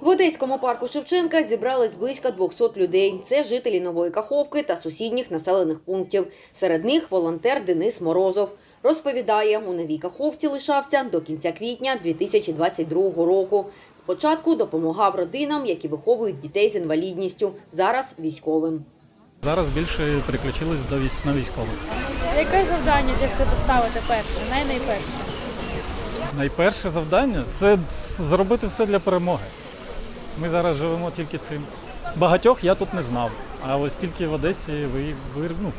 В Одеському парку Шевченка зібрались близько 200 людей. Це жителі Нової Каховки та сусідніх населених пунктів. Серед них волонтер Денис Морозов. Розповідає, у Новій Каховці лишався до кінця квітня 2022 року. Спочатку допомагав родинам, які виховують дітей з інвалідністю, зараз військовим. Зараз більше переключились до військ на військових. Яке завдання для себе ставити перше? Най-найперше. Найперше завдання це зробити все для перемоги. Ми зараз живемо тільки цим. Багатьох я тут не знав, а ось тільки в Одесі ви, ви, ну,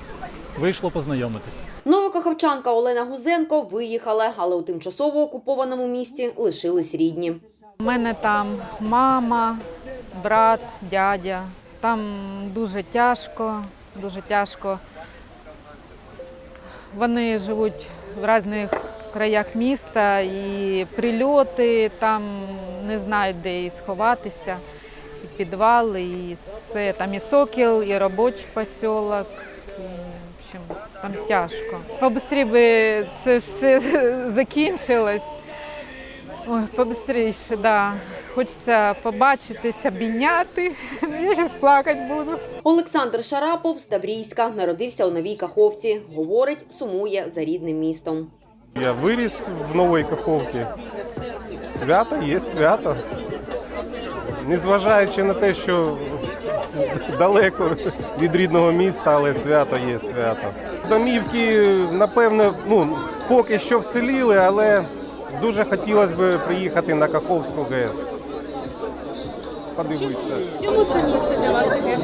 вийшло познайомитись. Новокаховчанка Олена Гузенко виїхала, але у тимчасово окупованому місті лишились рідні. У мене там мама, брат, дядя. Там дуже тяжко, дуже тяжко. Вони живуть в різних краях міста і прильоти, там не знають, де і сховатися, і підвали, і все. Там і сокіл, і робочий посілок. В общем, там тяжко. Побыстрее би це все закінчилось. Ой, побыстріше, да. Хочеться побачитись, обійняти. Я зараз плакати буду. Олександр Шарапов з Таврійська народився у Новій Каховці. Говорить, сумує за рідним містом. Я виріс в Новій Каховці. Свято є свято. Незважаючи на те, що далеко від рідного міста, але свято є свято. Домівки, напевно, ну, поки що вціліли, але дуже хотілося б приїхати на Каховську ГЕС. Подивитися. Чому це місце для вас таке?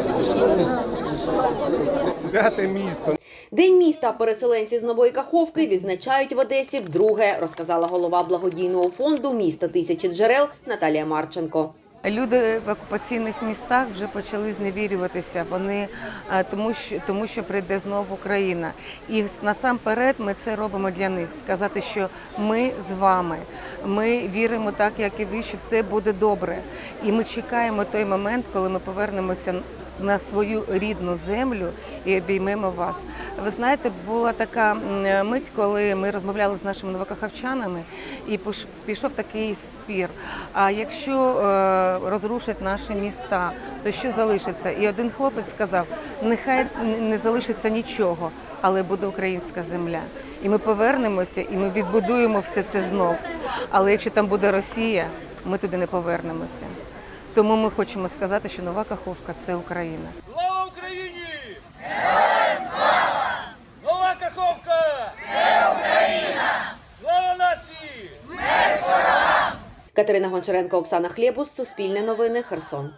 Святе місто. День міста переселенці з Нової Каховки відзначають в Одесі вдруге, розказала голова благодійного фонду міста тисячі джерел Наталія Марченко. Люди в окупаційних містах вже почали зневірюватися. Вони е, тому, що тому, що прийде знову Україна. І насамперед ми це робимо для них. Сказати, що ми з вами. Ми віримо так, як і ви, що все буде добре. І ми чекаємо той момент, коли ми повернемося на свою рідну землю і обіймемо вас. Ви знаєте, була така мить, коли ми розмовляли з нашими новокахавчанами, і пішов такий спір. А якщо е, розрушать наші міста, то що залишиться? І один хлопець сказав: нехай не залишиться нічого, але буде українська земля. І ми повернемося, і ми відбудуємо все це знов. Але якщо там буде Росія, ми туди не повернемося. Тому ми хочемо сказати, що нова Каховка це Україна. Слава Україні! Героям слава! Нова Каховка! Це Україна! Слава нації! Катерина Гончаренко, Оксана Хлєбус, Суспільне новини, Херсон.